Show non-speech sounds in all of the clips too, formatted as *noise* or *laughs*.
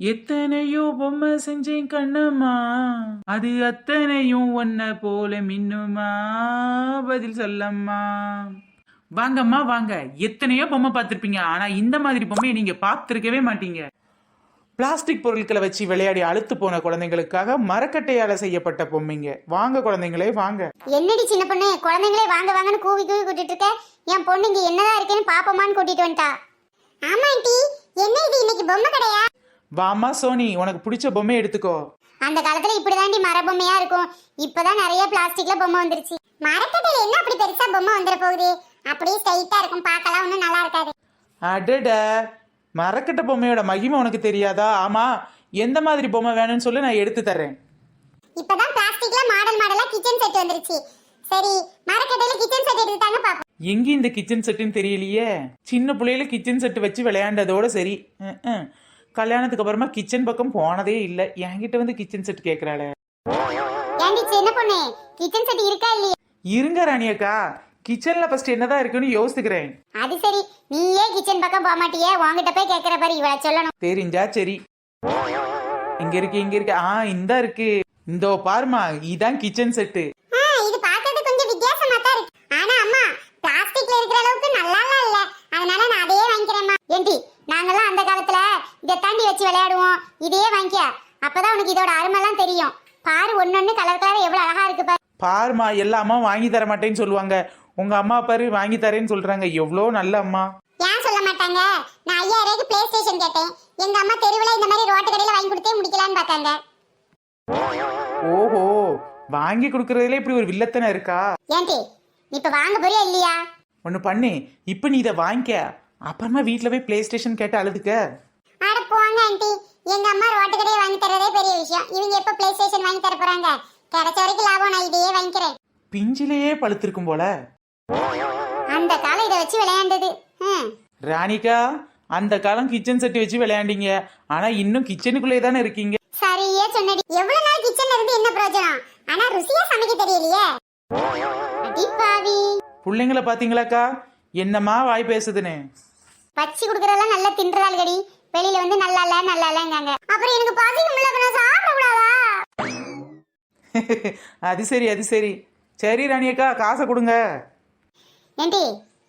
எத்தனையோ பொம்மை செஞ்சேன் கண்ணம்மா. அது அத்தனையும் ஒன்ன போல மின்னுமா? பதில் சொல்லம்மா. வாங்கம்மா வாங்க. எத்தனையோ பொம்மை பார்த்துருப்பீங்க. ஆனா இந்த மாதிரி பொம்மையை நீங்க பார்த்துருக்கவே மாட்டீங்க. பிளாஸ்டிக் பொருட்களை வச்சு விளையாடி அழுத்து போன குழந்தைங்களுக்காக மரக்கட்டையால செய்யப்பட்ட பொம்மைங்க. வாங்க குழந்தைங்களே வாங்க. என்னடி சின்ன பொண்ணு? குழந்தைங்களே வாங்க வாங்கன்னு கூவி கூவி கூட்டிட்டு இருக்க? என் பொண்ணு இங்க என்னதான் இருக்கேன்னு பாப்பமான்னு கூட்டிட்டு வந்துட்டா. ஆமா ஆண்டி. என்ன இது இன்னைக்கு பொம்மை கடையா? வாமா சோனி உனக்கு பிடிச்ச பொம்மை எடுத்துக்கோ. அந்த காலத்துல இப்படிதாண்டி மர பொம்மையா இருக்கும். இப்பதான் நிறைய பிளாஸ்டிக்ல பொம்மை வந்துருச்சு. மரக்கட்டையில என்ன அப்படி பெருசா பொம்மை வந்துட போகுது? அப்படியே ஸ்ட்ரைட்டா இருக்கும். பார்க்கலாம் ஒன்றும் நல்லா இருக்காது. அடட. மரக்கட்டை பொம்மையோட மகிமை உனக்கு தெரியாதா? ஆமா எந்த மாதிரி பொம்மை வேணும்னு சொல்லி நான் எடுத்து தர்றேன். இப்பதான் பிளாஸ்டிக்ல மாடல் மாடலா கிச்சன் செட் வந்துருச்சு. சரி மரக்கட்டையில கிச்சன் செட் எடுத்துட்டாங்க பாப்போம் எங்க இந்த கிச்சன் செட்டுன்னு தெரியலையே. சின்ன பிள்ளையில கிச்சன் செட்டு வச்சு விளையாண்டதோட சரி. கல்யாணத்துக்கு அப்புறமா கிச்சன் பக்கம் போனதே இல்லை. என்கிட்ட வந்து கிச்சன் செட் கேட்குறாளே கிச்சன் செட் இருக்கா இல்லையா? இருங்க ராணியக்கா கிச்சன்ல ஃபர்ஸ்ட் என்னதான் இருக்குன்னு யோசிக்கிறேன். அது சரி. நீயே கிச்சன் பக்கம் போக மாட்டியே. உன்கிட்ட போய் கேக்குற பாரு இவள சொல்லணும். தெரிஞ்சா சரி. இங்க இருக்கு இங்க இருக்கு. ஆ இந்த இருக்கு. இந்தோ பாருமா இதான் கிச்சன் செட்டு இது பார்க்கிறது கொஞ்சம் வித்தியாசமா தான் இருக்கு. ஆனா அம்மா பிளாஸ்டிக்ல இருக்கிற அளவுக்கு நல்லா இல்ல. அதனால நான் அதையே வாங்கிக்கிறேம்மா. ஏண்டி நாங்கெல்லாம் அந்த காலத்துல இதை தாண்டி வச்சு விளையாடுவோம். இதையே வாங்கிக்க அப்பதான் உனக்கு இதோட அருமெல்லாம் தெரியும். பாரு ஒன்னொன்னு கலர் கலர் எவ்வளவு அழகா இருக்கு பாரு. பாருமா எல்லா அம்மா வாங்கி தர மாட்டேன்னு சொல்லுவாங்க. உங்க அம்மா பாரு வாங்கி தரேன்னு சொல்றாங்க. எவ்வளோ நல்ல அம்மா. ஏன் சொல்ல மாட்டாங்க? நான் ஐயாயிரம் பிளே ஸ்டேஷன் கேட்டேன். எங்க அம்மா தெருவுல இந்த மாதிரி ரோட்டு கடையில வாங்கி கொடுத்தே முடிக்கலான்னு பார்த்தாங்க. ஓஹோ வாங்கி கொடுக்கறதுல இப்படி ஒரு வில்லத்தனை இருக்கா? ஏன்டி இப்ப வாங்க போறியா இல்லையா? ஒன்று பண்ணு. இப்போ நீ இதை வாங்கிக்க. அப்புறமா வீட்டில் போய் ப்ளே ஸ்டேஷன் கேட்டு அழுதுக்க. அட போங்க ஆண்டி எங்க அம்மா ரோட்டு கடையை வாங்கி தரதே பெரிய விஷயம். இவங்க எப்ப பிளே ஸ்டேஷன் வாங்கி தர போறாங்க? கிடைச்ச வரைக்கும் லாபம் நான் இதையே வாங்கிக்கிறேன். பிஞ்சிலேயே பழுத்திருக்கும் போல. அந்த காலம் இதை வச்சு விளையாண்டது. ஹம். ராணிகா அந்த காலம் கிச்சன் செட்டு வச்சு விளையாண்டீங்க. ஆனா இன்னும் கிச்சனுக்குள்ளே தானே இருக்கீங்க. சரியே சொன்னடி. எவ்வளவு நாள் கிச்சன்ல இருந்து என்ன பிரயோஜனம்? ஆனா ருசியா சமைக்க தெரியலையே. அடி பாவி. பிள்ளைங்கள பாத்தீங்களாக்கா? என்னம்மா வாய் பேசுதுன்னு? வச்சு குடுக்கறதெல்லாம் நல்லா தின்றாள்கடி வெளியில வந்து நல்லா இல்ல நல்லா இல்லங்காங்க அப்புறம் எனக்கு பசி உள்ள நான் சாப்பிட கூடாதா? *laughs* அது சரி அது சரி. சரி ராணியக்கா காசை கொடுங்க. ஏண்டி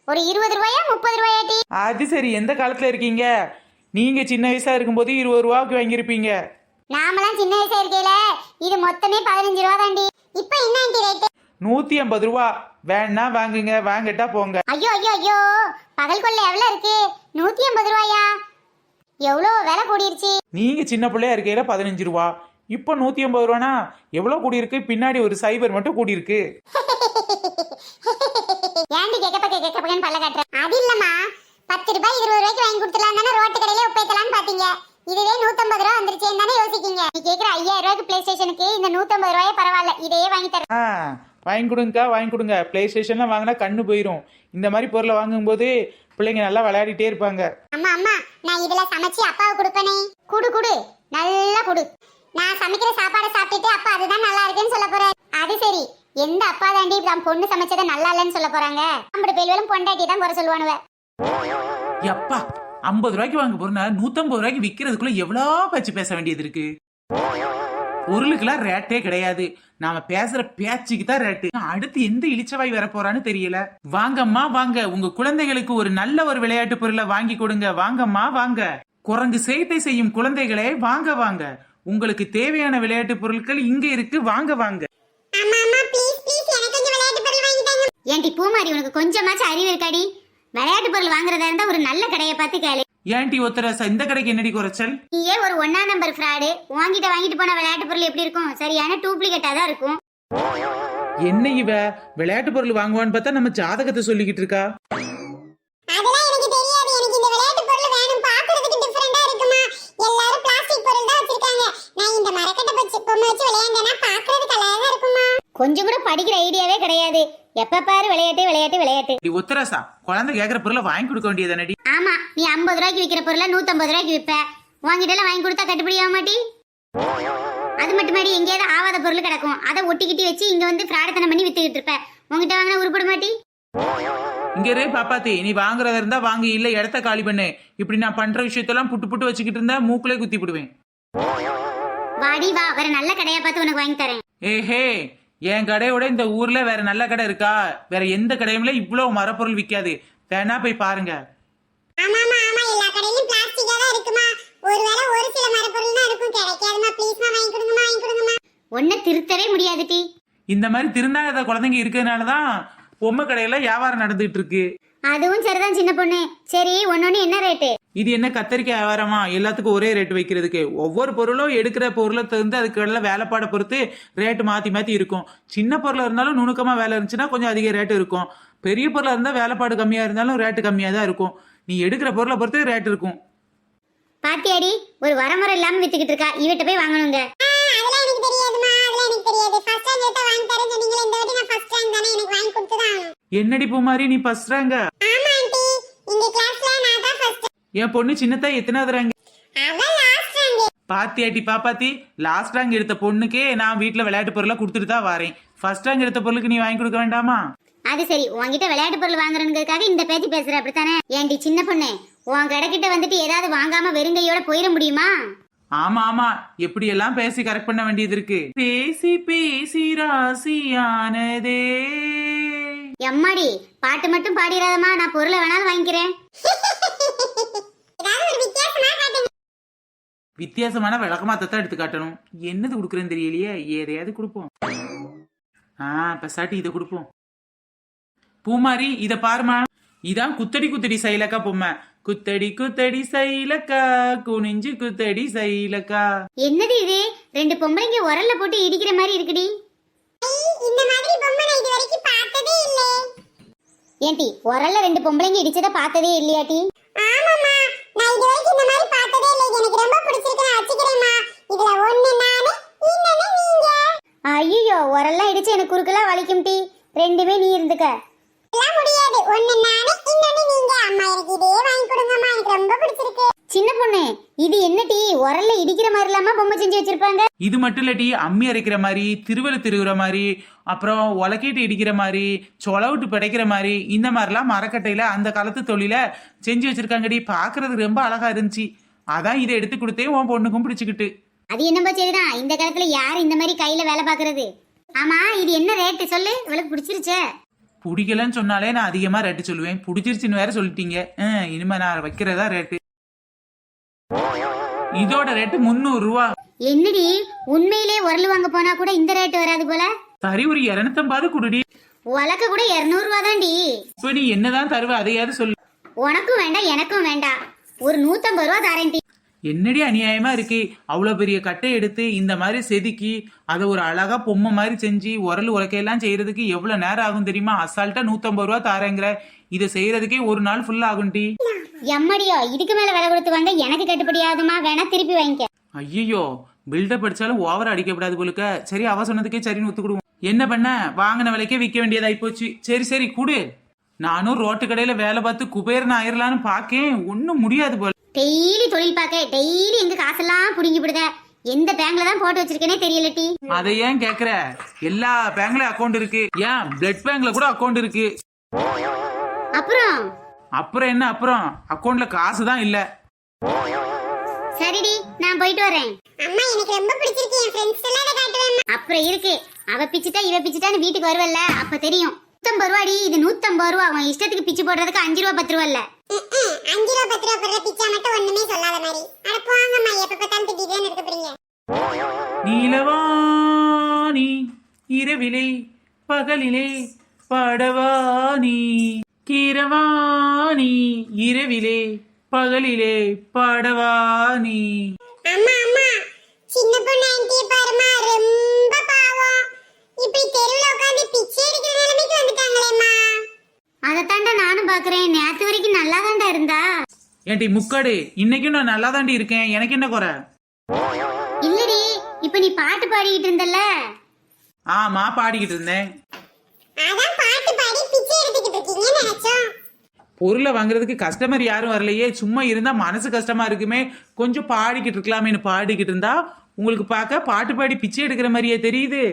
ஒரு இருபது ரூபாயா முப்பது ரூபாயாட்டி அது சரி எந்த காலத்துல இருக்கீங்க? நீங்க சின்ன வயசா இருக்கும்போது இருபது ரூபாய்க்கு வாங்கியிருப்பீங்க. நாமெல்லாம் சின்ன வயசா இருக்கையில இது மொத்தமே பதினஞ்சு ரூபா தாண்டி இப்ப என்ன ஆண்டி ரேட்டு நூத்தி ஐம்பது ரூபா. வேணா வாங்குங்க வாங்கட்டா போங்க. ஐயோ ஐயோ ஐயோ பகல் கொள்ளை எவ்வளவு இருக்கு? நூத்தி ஐம்பது ரூபாயா? எவ்வளோ விலை கூடிருச்சு? நீங்க சின்ன பிள்ளையா இருக்கையில பதினஞ்சு ரூபா. இப்போ நூத்தி ஐம்பது ரூபானா? எவ்வளவு கூடியிருக்கு? பின்னாடி ஒரு சைபர் மட்டும் கூடியிருக்கு. *laughs* ஏண்டி கேட்க பக்க கேட்க பக்கன்னு பல்ல காட்டுறேன் அது இல்லம்மா. பத்து ரூபாய் இருபது ரூபாய்க்கு வாங்கி கொடுத்துலாம் தானே? ரோட்டு கடையில உப்பேத்தலாம்னு பாத்தீங்க. இதுவே நூத்தம்பது ரூபா வந்துருச்சேன்னு தானே யோசிக்கீங்க. நீ கேக்குற ஐயாயிரம் ரூபாய்க்கு பிளே ஸ்டேஷனுக்கு இந்த நூத்தம்பது ரூபாயே பரவாயில்ல. இதையே வாங்கி தரேன் வாங்கி கொடுங்கக்கா வாங்கி கொடுங்க. ப்ளே ஸ்டேஷன்லாம் வாங்கினா கண்ணு போயிடும் இந்த மாதிரி பொருளை வாங்கும்போது பிள்ளைங்க நல்லா விளையாடிட்டே இருப்பாங்க. அம்மா அம்மா நான் இதுல சமைச்சு அப்பாவுக்கு கொடுப்பனே. குடு குடு. நல்லா குடு. நான் சமைக்கிற சாப்பாடை சாப்பிட்டுட்டு அப்பா அதுதான் நல்லா இருக்குன்னு சொல்ல போறாரு. அது சரி. எந்த அப்பா தாண்டி தான் பொண்ணு சமைச்சதை நல்லா இல்லைன்னு சொல்ல போறாங்க? அப்படி பெல்வெலும் பொண்டாட்டி தான் குறை சொல்லுவானுவ. எப்பா ஐம்பது ரூபாய்க்கு வாங்க போறனா நூத்தம்பது ரூபாய்க்கு விற்கிறதுக்குள்ள எவ்வளோ பேச்சு பேச வேண்டியது இருக்கு? பொருளுக்கெல்லாம் ரேட்டே கிடையாது. நாம பேசுற பேச்சுக்கு தான் ரேட்டு அடுத்து எந்த இளிச்சவாய் வர போறான்னு தெரியல. வாங்கம்மா வாங்க. உங்க குழந்தைகளுக்கு ஒரு நல்ல ஒரு விளையாட்டு பொருளை வாங்கி கொடுங்க. வாங்கம்மா வாங்க. குரங்கு சேர்த்தை செய்யும் குழந்தைகளே வாங்க வாங்க. உங்களுக்கு தேவையான விளையாட்டு பொருட்கள் இங்க இருக்கு. வாங்க வாங்க. கொஞ்சம் ஏன்டி பூமாரி உனக்கு கொஞ்சமாச்சும் அறிவு இருக்காடி? விளையாட்டு பொருள் வாங்குறதா இருந்தா ஒரு நல்ல கடையை பார்த்து கேளு. ஏன்டி ஒத்தரசா இந்த கடைக்கு என்னடி குறைச்சல்? நீயே ஒரு ஒன்னா நம்பர் ஃப்ராடு வாங்கிட்ட வாங்கிட்டு போன விளையாட்டு பொருள் எப்படி இருக்கும்? சரியான டூப்ளிகேட்டா தான் இருக்கும். என்ன இவ? விளையாட்டு பொருள் வாங்குவான்னு பார்த்தா நம்ம ஜாதகத்தை சொல்லிக்கிட்டு இருக்கா? அதெல்லாம் எனக்கு தெரியாது. எனக்கு இந்த விளையாட்டு பொருள் வேணும். பாக்குறதுக்கு டிஃபரெண்டா இருக்குமா? எல்லாரும் பிளாஸ்டிக் பொருள் தான் வச்சிருக்காங்க. நான் இந்த மரக்கட்டை பொம்மை வச்சு விளையாண்டேனா பாக்குறதுக்கு அழகா கொஞ்சம் கூட படிக்கிற ஐடியாவே கிடையாது. எப்ப பாரு விளையாட்டு விளையாட்டு விளையாட்டு. டி ஒத்தரசா குழந்தை கேக்குற பொருளை வாங்கி கொடுக்க வேண்டியதானடி? ஆமா நீ ஐம்பது ரூபாய்க்கு விற்கிற பொருளை நூத்தம்பது ரூபாய்க்கு விற்ப உங்ககிட்ட எல்லாம் வாங்கி கொடுத்தா கட்டுப்படி ஆக மாட்டி அது மட்டுமாடி எங்கேயாவது ஆவாத பொருள் கிடக்கும். அதை ஒட்டிக்கிட்டி வச்சு இங்க வந்து பிராடத்தனம் பண்ணி வித்துக்கிட்டு இருப்ப. உங்ககிட்ட வாங்கினா உருப்பட மாட்டி இங்க இரு பாப்பாத்தி நீ வாங்குறதா இருந்தா வாங்கு இல்ல இடத்த காலி பண்ணு. இப்படி நான் பண்ற விஷயத்தெல்லாம் புட்டு புட்டு வச்சுக்கிட்டு இருந்தா மூக்குலே குத்தி விடுவேன் வாடி வா வேற நல்ல கடையா பார்த்து உனக்கு வாங்கி தரேன். ஏஹே என் கடையோட இந்த ஊர்ல வேற நல்ல கடை இருக்கா? வேற எந்த கடையும்ல இவ்வளவு மரப்பொருள் விக்காது. வேணா போய் பாருங்க. ஆமாமா ஆமா. எல்லா கடையிலும் பிளாஸ்டிக்கா தான் இருக்குமா? ஒருவேளை ஒரு சில மரப்பொருள் தான் இருக்கும். கிடைக்காதுமா ப்ளீஸ்மா வாங்கி கொடுங்கம்மா வாங்கி கொடுங்கம்மா. ஒன்ன திருத்தவே முடியாது டி. இந்த மாதிரி திருந்தாத குழந்தைங்க இருக்கிறதுனால தான் பொம்மை கடையில வியாபாரம் நடந்துட்டு இருக்கு. அதுவும் சரிதான் சின்ன பொண்ணு. சரி ஒன்னொன்னு என்ன ரேட்டு இது என்ன கத்தரிக்காய் வியாபாரமா எல்லாத்துக்கும் ஒரே ரேட் வைக்கிறதுக்கு. ஒவ்வொரு பொருளும் எடுக்கிற பொருளை தகுந்து அதுக்கு உள்ள வேலைப்பாடை பொறுத்து ரேட்டு மாற்றி மாற்றி இருக்கும். சின்ன பொருளாக இருந்தாலும் நுணுக்கமாக வேலை இருந்துச்சுன்னா கொஞ்சம் அதிக ரேட்டு இருக்கும். பெரிய பொருளாக இருந்தால் வேலைப்பாடு கம்மியாக இருந்தாலும் ரேட்டு கம்மியாக தான் இருக்கும். நீ எடுக்கிற பொருளை பொறுத்து ரேட் இருக்கும். பாத்தியாடி ஒரு வரமுறை இல்லாம வித்துக்கிட்டு இருக்கா? இவட்ட போய் வாங்கணுங்க. அதெல்லாம் எனக்கு தெரியாதுமா அதெல்லாம் எனக்கு தெரியாது. ஃபர்ஸ்ட் ரேங்க் எடுத்தா வாங்கி தரேன் சொன்னீங்களே இந்த வாட்டி நான் ஃபர்ஸ்ட் ரேங்க் தானே எனக்கு வாங்கி கொடுத்து தான் ஆகணும். என்னடி பூ மாதிரி நீ பஸ்றாங்க ஆமா ஆண்டி. இந்த கிளாஸ்ல ஃபர்ஸ்ட் என் பொண்ணு சின்னதா எத்தனாவது ரேங்க் பாத்தியாட்டி பாப்பாத்தி லாஸ்ட் ரேங்க் எடுத்த பொண்ணுக்கே நான் வீட்டில் விளையாட்டு பொருளை கொடுத்துட்டு தான் வரேன். ஃபர்ஸ்ட் ரேங்க் எடுத்த பொருளுக்கு நீ வாங்கி கொடுக்க வேண்டாமா? அது சரி உன்கிட்ட விளையாட்டு பொருள் வாங்குறதுக்காக இந்த பேச்சு பேசுற அப்படித்தானே? ஏண்டி சின்ன பொண்ணு உன் கடைக்கிட்ட வந்துட்டு ஏதாவது வாங்காம வெறுங்கையோட போயிட முடியுமா? ஆமா ஆமா. எப்படியெல்லாம் பேசி கரெக்ட் பண்ண வேண்டியது இருக்கு? பேசி பேசி ராசியானதே. எம்மாடி பாட்டு மட்டும் பாடிடாதம்மா நான் பொருளை வேணாலும் வாங்கிக்கிறேன். வித்தியாசமான விளக்கமாத்த தான் எடுத்து காட்டணும். என்னது கொடுக்குறேன்னு தெரியலையே. எதையாவது கொடுப்போம். ஆ பெசாட்டி இதை கொடுப்போம். பூமாரி இத பாருமா இதான் குத்தடி குத்தடி சைலக்கா பொம்மை. குத்தடி குத்தடி சைலக்கா குனிஞ்சு குத்தடி சைலக்கா. என்னது இது? ரெண்டு பொம்பளைங்க உரல்ல போட்டு இடிக்கிற மாதிரி இருக்குடி. இந்த மாதிரி பொம்மை நான் இது வரைக்கும் பார்த்ததே இல்ல. ஏன்டி உரல்ல ரெண்டு பொம்பளைங்க இடிச்சத பார்த்ததே இல்லையாட்டி ஆமாமா நான் இது வரைக்கும் இந்த மாதிரி பார்த்ததே இல்ல. எனக்கு ரொம்ப பிடிச்சிருக்கு. நான் வச்சுக்கிறேன்மா இதுல ஒண்ணு நானு இன்னொன்னு நீங்க. ஐயோ உரல்ல இடிச்சு எனக்கு குறுக்கெல்லாம் வலிக்கும் டி. ரெண்டுமே நீ இருந்துக்க. எல்லாம் முடியாது. ஒண்ணு நானு இன்னொன்னு நீங்க. அம்மா எனக்கு இதே வாங்கி கொடுங்கம்மா. எனக்கு ரொம்ப பிடிச்சிருக்கு. சின்ன பொண்ணு இது என்ன டீ? உரல்ல இடிக்கிற மாதிரி இல்லாம பொம்மை செஞ்சு வச்சிருப்பாங்க. இது மட்டும் இல்லட்டி அம்மி அரைக்கிற மாதிரி திருவள்ளு திருவுற மாதிரி அப்புறம் உலக்கிட்டு இடிக்கிற மாதிரி சொலவிட்டு பிடைக்கிற மாதிரி இந்த மாதிரிலாம் மரக்கட்டையில அந்த காலத்து தொழில செஞ்சு வச்சிருக்காங்கடி பாக்குறதுக்கு ரொம்ப அழகா இருந்துச்சு. அதான் இதை எடுத்து கொடுத்தே உன் பொண்ணுக்கும் பிடிச்சிக்கிட்டு. அது என்னப்பா சரிதான். இந்த காலத்துல யார் இந்த மாதிரி கையில வேலை பாக்குறது? ஆமா இது என்ன ரேட்டு சொல்லு. இவளுக்கு பிடிச்சிருச்சே. பிடிக்கலன்னு சொன்னாலே நான் அதிகமா ரேட்டு சொல்லுவேன். பிடிச்சிருச்சுன்னு வேற சொல்லிட்டீங்க. ஹம், இனிமே நான் வைக்கிறதா ரேட்டு இதோட ரேட்டு முந்நூறு ரூபா. என்னடி உண்மையிலே உரல் வாங்க போனா கூட இந்த ரேட் வராது போல? சரி ஒரு இரநூத்தம்பது குடுடி. உலக்க கூட இருநூறு ரூபா தான்டி. இப்ப நீ என்னதான் தருவ அதையாவது சொல்லு. உனக்கும் வேண்டாம் எனக்கும் வேண்டாம். ஒரு நூத்தம்பது ரூபா தரேன் டி என்னடி அநியாயமா இருக்கு? அவ்வளவு பெரிய கட்டை எடுத்து இந்த மாதிரி செதுக்கி அதை ஒரு அழகா பொம்மை மாதிரி செஞ்சு உரல் உலக்கையெல்லாம் செய்யறதுக்கு எவ்வளவு நேரம் ஆகும் தெரியுமா? அசால்ட்டா நூத்தம்பது ரூபா தாரேங்கிற. இதை செய்யறதுக்கே ஒரு நாள் ஃபுல் ஆகும் டி எம்மடியோ இதுக்கு மேல விலை கொடுத்து வாங்க எனக்கு கட்டுப்படி ஆகுதுமா வேணா திருப்பி வாங்கிக்க. ஐயோ பில்டப் அடிச்சாலும் ஓவர் அடிக்கப்படாது போலுக்க. சரி அவ சொன்னதுக்கே சரின்னு ஒத்துக்கிடுவோம் என்ன பண்ண? வாங்கின விலைக்கே விற்க வேண்டியதாயி போச்சு. சரி சரி கூடு. நானும் ரோட்டு கடையில வேலை பார்த்து குபேரன் ஆயிரலான்னு பாக்கேன். ஒன்னும் முடியாது போல. டெய்லி தொழில் பார்க்க டெய்லி எங்க காசெல்லாம் புடுங்கி விடுத எந்த பேங்க்ல தான் போட்டு வச்சிருக்கேனே தெரியல டி அதை ஏன் கேக்குற? எல்லா பேங்க்லயும் அக்கவுண்ட் இருக்கு. ஏன் பிளட் பேங்க்ல கூட அக்கவுண்ட் இருக்கு. அப்புறம்? அப்புறம் என்ன அப்புறம்? அக்கவுண்ட்ல காசு தான் இல்ல. சரிடி நான் போயிட்டு வரேன். அம்மா எனக்கு ரொம்ப பிடிச்சிருக்கு. என் ஃப்ரெண்ட்ஸ் எல்லாம் இத காட்டுவேன் அப்புறம் இருக்கு. அவ பிச்சிட்டா இவ பிச்சிட்டான்னு வீட்டுக்கு வருவல்ல. அப்ப தெரியும். நூத்தம்பது ரூபாடி இது நூத்தம்பது ரூபா. அவன் இஷ்டத்துக்கு பிச்சு போடுறதுக்கு அஞ்சு ரூபா பத்து ரூபா இல்ல அஞ்சு ரூபா பத்து ரூபா போடுற பிச்சா மட்டும் ஒண்ணுமே சொல்லாத மாதிரி. அட போங்கம்மா எப்ப பார்த்தாலும் திட்டிட்டே இருக்க போறீங்க. நீலவாணி இரவிலே பகலிலே படவாணி. கீரவாணி இரவிலே பகலிலே படவாணி. அம்மா அம்மா சின்ன பொண்ணு ஆன்ட்டிய பாருமா ரொம்ப பாவம். இப்படி தெருவுல உட்கார்ந்து பிச்சை எடுக்கிற நிலைமைக்கு வந்துட்டாங்களேம்மா. அதத்தாண்டா நானும் பாக்குறேன். நேத்து வரைக்கும் நல்லா இருந்தா. ஏன்டி முக்காடு இன்னைக்கும் நான் நல்லா தாண்டி இருக்கேன். எனக்கு என்ன குறை? இல்லடி இப்ப நீ பாட்டு பாடிக்கிட்டு இருந்தல்ல. ஆமா பாடிக்கிட்டு இருந்தேன். அதான் பாட்டு பாடி பிச்சை பொருளை வாங்குறதுக்கு கஸ்டமர் யாரும் வரலையே சும்மா இருந்தால் மனசு கஷ்டமாக இருக்குமே கொஞ்சம் பாடிக்கிட்டு இருக்கலாமேனு பாடிக்கிட்டு இருந்தா உங்களுக்கு பார்க்க பாட்டு பாடி பிச்சை எடுக்கிற மாதிரியே தெரியுது.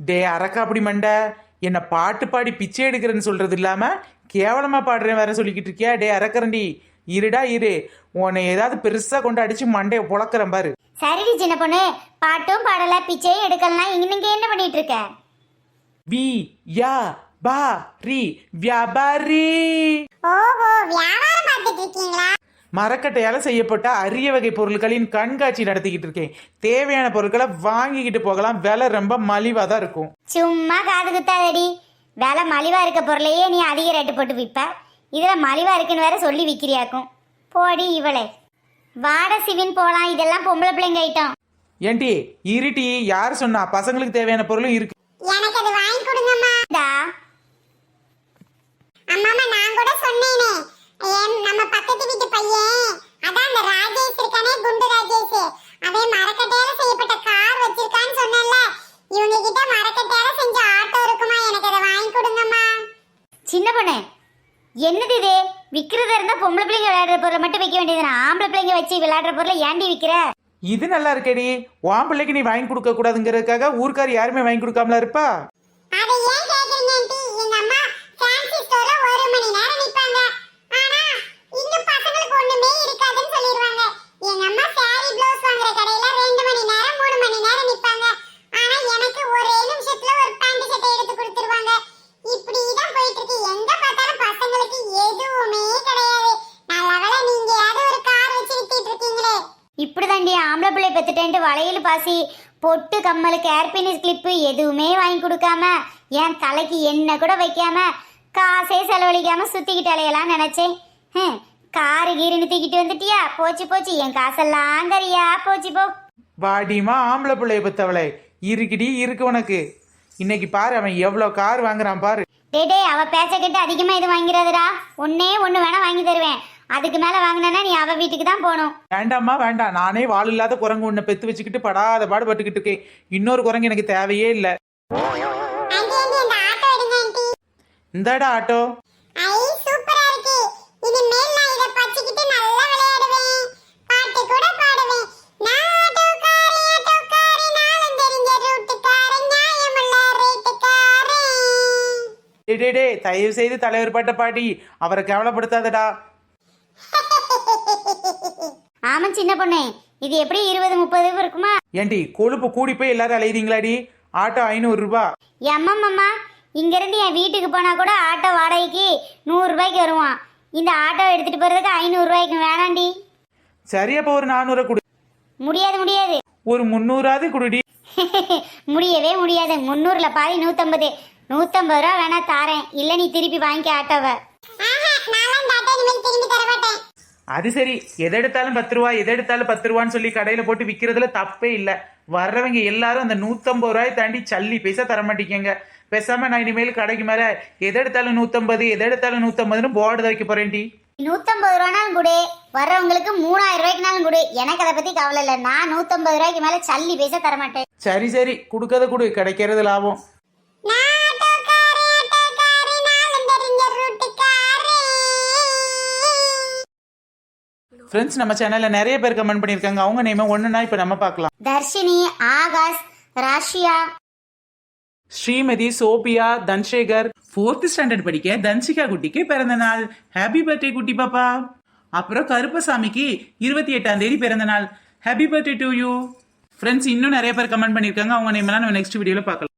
டே அரக்கா அப்படி மண்ட. என்ன பாட்டு பாடி பிச்சை எடுக்கிறேன்னு சொல்றது இல்லாம கேவலமா பாடுறேன் வேற சொல்லிக்கிட்டு இருக்கியா? டே அறக்கறண்டி இருடா இரு. உன்னை ஏதாவது பெருசா கொண்டு அடிச்சு மண்டைய புழக்கிறேன் பாரு. சரிடி சின்ன பொண்ணு. பாட்டும் பாடல பிச்சையும் எடுக்கலாம். இங்க என்ன பண்ணிட்டு இருக்க வி யா பா ரி வியாபாரி. ஓஹோ வியாபாரம் பார்த்துட்டு இருக்கீங்களா மரக்கட்டையால செய்யப்பட்ட அரிய வகை பொருட்களின் கண்காட்சி நடத்திக்கிட்டு இருக்கேன். தேவையான பொருட்களை வாங்கிக்கிட்டு போகலாம். விலை ரொம்ப மலிவா தான் இருக்கும். சும்மா காது குத்தாதடி. விலை மலிவா இருக்க பொருளையே நீ அதிக ரேட்டு போட்டு விற்ப. இதுல மலிவா இருக்குன்னு வேற சொல்லி விக்கிறியாக்கும். போடி இவளே. வாட சிவின் போலாம் இதெல்லாம் பொம்பளை பிள்ளைங்க ஐட்டம். ஏன்டி இருட்டி யார் சொன்னா? பசங்களுக்கு தேவையான பொருளும் இருக்கு. எனக்கு அது வாங்கி கொடுங்கம்மா. அம்மாமா நான் கூட சொன்னேனே. நம்ம பக்கத்து வீட்டு பையன் அதான் அந்த ராஜேஷ் இருக்கானே குண்டு ராஜேஷ். அவன் மரக்கட்டையால செய்யப்பட்ட கார் வச்சிருக்கான்னு சொன்னேன்ல இவங்க கிட்ட மரக்கட்டையால செஞ்ச ஆட்டோ இருக்குமா எனக்கு அதை வாங்கி கொடுங்கம்மா சின்ன பொண்ணு என்னது இது? விக்கிறதா இருந்தா பொம்பளை பிள்ளைங்க விளையாடுற பொருளை மட்டும் வைக்க வேண்டியது ஆம்பளை பிள்ளைங்க வச்சு விளையாடுற பொருளை ஏண்டி விக்கிற? இது நல்லா இருக்கேடி உன் பிள்ளைக்கு நீ வாங்கி கொடுக்க கூடாதுங்கிறதுக்காக ஊர்க்கார் யாருமே வாங்கி கொடுக்காமல இருப்பா அதை ஏன் கேக்குறீங்க ஆண்டி எங்க அம்மா ஃபேன்சி ஸ்டோர்ல ஒரு மணி நேரம் நிப்பாங்க ஆனா இங்க பசங்களுக்கு ஒண்ணுமே இருக்காதுன்னு சொல்லிடுவாங்க எங்க அம்மா சாரி ப்ளவுஸ் வாங்குற கடையில ரெண்டு மணி நேரம் மூணு மணி நேரம் நிப்பாங்க ஆனா எனக்கு ஒரே நிமிஷத்துல ஒரு பேண்ட் சட்டை எடுத்து கொடுத்துருவாங்க இப்படிதான் போயிட்டு இருக்கு எங்க பார்த்தாலும் பசங்களுக்கு எதுவுமே கிடையாது நல்லவேளை நீங்க ஏதோ ஒரு கார் வச்சு வித்திட்டு இருக்கீங்களே இப்படிதாண்டி ஆம்பளை பிள்ளை பெத்துட்டேன்ட்டு பாசி பொட்டு கம்மல் கேர்பினிஸ் கிளிப்பு எதுவுமே வாங்கி கொடுக்காம என் தலைக்கு எண்ணெய் கூட வைக்காம காசே செலவழிக்காம சுத்திக்கிட்டு அலையலாம் நினைச்சேன். காரு கீருன்னு தூக்கிட்டு வந்துட்டியா? போச்சு போச்சு. என் காசெல்லாம் கரியா போச்சு போ. வாடிமா ஆம்பளை பிள்ளைய பத்தவளை. இருக்குடி இருக்கு உனக்கு. இன்னைக்கு பாரு அவன் எவ்வளவு கார் வாங்குறான் பாரு. டேய் அவ பேச்ச கேட்டு அதிகமா இது வாங்கிறாதுடா. ஒன்னே ஒண்ணு வேணா வாங்கி தருவேன். அதுக்கு மேல வாங்கினா நீ அவ வீட்டுக்கு தான் போகணும். வேண்டாம்மா வேண்டாம். நானே வாழ் இல்லாத குரங்கு உன்னை பெத்து வச்சுக்கிட்டு படாத பாடுபட்டுக்கிட்டு இருக்கேன். இன்னொரு குரங்கு எனக்கு தேவையே இல்லை. இந்தாடா ஆட்டோ. பாட்டு டே தயவு செய்து தலைவர் பாட்ட பாடி. அவரை கேவலப்படுத்தாதடா. ஆமா சின்ன பொண்ணு. இது எப்படி இருபது முப்பது இருக்குமா? ஏண்டி கொழுப்பு கூடி போய் எல்லாரும் அலையுதீங்களாடி ஆட்டோ ஐநூறு ரூபா. எம்மம்மா இங்கிருந்து என் வீட்டுக்கு போனா கூட ஆட்டோ வாடகைக்கு நூறு ரூபாய்க்கு வருவான். இந்த ஆட்டோ எடுத்துட்டு போறதுக்கு ஐநூறு ரூபாய்க்கு வேணாண்டி சரி அப்போ ஒரு நானூறு கொடு. முடியாது முடியாது. ஒரு முந்நூறாவது குடுடி. *laughs* முடியவே முடியாது. முந்நூறுல பாதி நூத்தம்பது. நூத்தம்பது ரூபா வேணா தாரேன். இல்ல நீ திருப்பி வாங்கிக்க ஆட்டோவை. அது சரி. எதை எடுத்தாலும் பத்து ரூபா எதை எடுத்தாலும் பத்து ரூபான்னு சொல்லி கடையில போட்டு விற்கிறதுல தப்பே இல்லை. வர்றவங்க எல்லாரும் அந்த நூத்தம்பது ரூபாய் தாண்டி சல்லி பைசா தர மாட்டேங்க பேசாம நான் இனிமேல் கடைக்கு மேல எதை எடுத்தாலும் நூத்தம்பது எதை எடுத்தாலும் நூத்தம்பதுன்னு போர்டு வைக்க போறேன்டி. நூத்தம்பது ரூபானாலும் கொடு. வர்றவங்களுக்கு மூணாயிரம் ரூபாய்க்குனாலும் கொடு. எனக்கு அதை பத்தி கவலை இல்லை. நான் நூத்தம்பது ரூபாய்க்கு மேல சல்லி பைசா தர மாட்டேன். சரி சரி. கொடுக்கறத கொடு. கிடைக்கிறது லாபம். ஃப்ரெண்ட்ஸ் நம்ம சேனல்ல நிறைய பேர் கமெண்ட் பண்ணியிருக்காங்க. அவங்க நேம ஒண்ணுனா இப்ப நம்ம பார்க்கலாம். Dharshini Akash Rashiya. Srimathi Sophia Dhansekar fourth standard படிக்க தன்சிகா குட்டிக்கு பிறந்த நாள். ஹாப்பி பர்த்டே குட்டி பாப்பா. அப்புறம் கருப்பசாமிக்கு இருபத்தி எட்டாம் தேதி பிறந்த நாள். Happy birthday to you friends இன்னும் நிறைய பேர் கமெண்ட் பண்ணியிருக்காங்க. அவங்க நேம் எல்லாம் நம்ம நெக்ஸ்ட் வீடியோல பார்க்கலாம்.